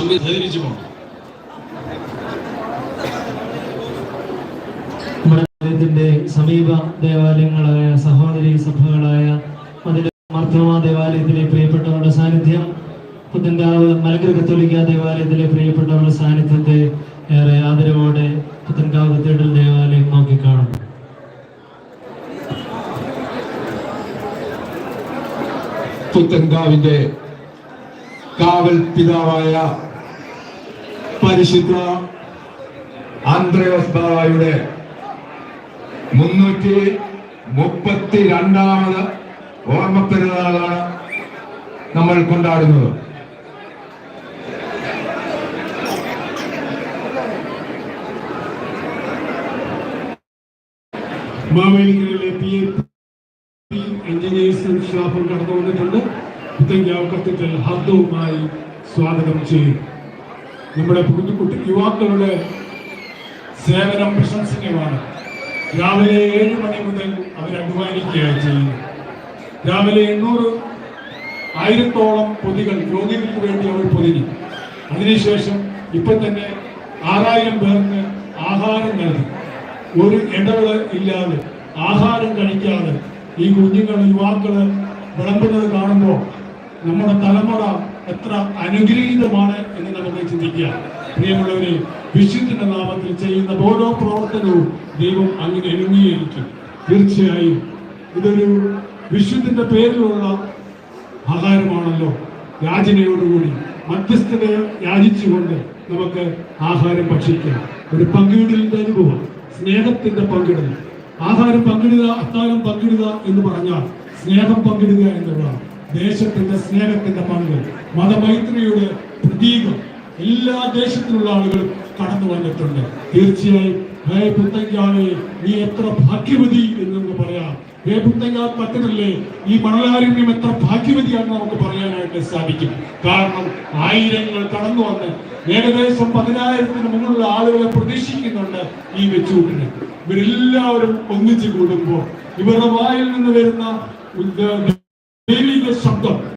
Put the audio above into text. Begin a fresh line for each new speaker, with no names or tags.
സംവിധാനിച്ചുമാണ്
നമ്മുടെ സമീപ ദേവാലയങ്ങളായ സഹോദരി സഭകളായ അതിലെ മാർത്തോമ ദേവാലയത്തിലെ പ്രിയപ്പെട്ടവരുടെ സാന്നിധ്യം പുത്തൻകാവ് മലക്കര കത്തോലിക്ക ദേവാലയത്തിലെ പ്രിയപ്പെട്ടവരുടെ സാന്നിധ്യത്തെ ഏറെ ആദരവോടെ പുത്തൻകാവ് കത്തീഡ്രൽ ദേവാലയം നോക്കിക്കാണുന്നു
പുത്തൻകാവിന്റെ കാവൽ പിതാവായ പരിശുദ്ധ ആന്ത്രയോസ് ബാബായുടെ മുന്നൂറ്റി മുപ്പത്തി രണ്ടാമത് ഓർമ്മ പെരുന്നാളാണ് നമ്മൾ കൊണ്ടാടുന്നത്.
മാവേലിക്കരയിലെ പി എഞ്ചിനീയേഴ്സ് കത്തീഡ്രൽ ഹർദവുമായി സ്വാഗതം ചെയ്യും. നമ്മുടെ കുഞ്ഞുകുട്ടി കുട്ടി യുവാക്കളുടെ സേവനം പ്രശംസനീയമാണ്. രാവിലെ ഏഴ് മണി മുതൽ അവർ അധ്വാനിക്കുകയാണ് ചെയ്യുന്നത്. രാവിലെ എണ്ണൂറ് ആയിരത്തോളം പൊതികൾ രോഗികൾക്ക് വേണ്ടി അവർ പൊതിഞ്ഞു. അതിനുശേഷം ഇപ്പൊ തന്നെ ആറായിരം പേർക്ക് ആഹാരം നൽകി. ഒരു ഇടവേള ഇല്ലാതെ ആഹാരം കഴിക്കാതെ ഈ കുഞ്ഞുങ്ങൾ യുവാക്കൾ വിളമ്പുന്നത് കാണുമ്പോൾ നമ്മുടെ തലമുറ എത്ര അനുഗ്രഹീതമാണ് എന്ന് നമുക്ക് ചിന്തിക്കാം. പ്രിയമുള്ളവരെ വിശുദ്ധിന്റെ നാമത്തിൽ ചെയ്യുന്ന ഓരോ പ്രവർത്തനവും ദൈവം അങ്ങനെ അനുഗീകരിക്കും തീർച്ചയായും ഇതൊരു വിശുദ്ധിന്റെ പേരിലുള്ള ആഹാരമാണല്ലോ. യാചനയോടുകൂടി മധ്യസ്ഥത യാചിച്ചുകൊണ്ട് നമുക്ക് ആഹാരം ഭക്ഷിക്കാം. ഒരു പങ്കിടലിന്റെ അനുഭവം സ്നേഹത്തിന്റെ പങ്കിടൽ. ആഹാരം പങ്കിടുക അത്താഴം പങ്കിടുക എന്ന് പറഞ്ഞാൽ സ്നേഹം പങ്കിടുക എന്നുള്ളതാണ്. ദേശത്തിന്റെ സ്നേഹത്തിന്റെ പങ്ക് മതമൈത്രിയുടെ പ്രതീകം എല്ലാ ദേശത്തിലുള്ള ആളുകളും കടന്നു വന്നിട്ടുണ്ട്. തീർച്ചയായും നീ എത്ര ഭാഗ്യവതി എന്ന് നമുക്ക് പറയാം പറ്റണല്ലേ ഈ മണലാരണ്യം എത്ര ഭാഗ്യവതിയാണെന്ന് നമുക്ക് പറയാനായിട്ട് സാധിക്കും. കാരണം ആയിരങ്ങൾ കടന്നു വന്ന് ഏകദേശം പതിനായിരത്തിന് മുകളിലുള്ള ആളുകളെ പ്രതീക്ഷിക്കുന്നുണ്ട് ഈ വെച്ചുകൂട്ടിന് ഇവരെല്ലാവരും ഒന്നിച്ചു കൂടുമ്പോൾ ഇവരുടെ വായിൽ നിന്ന് വരുന്ന শব্দ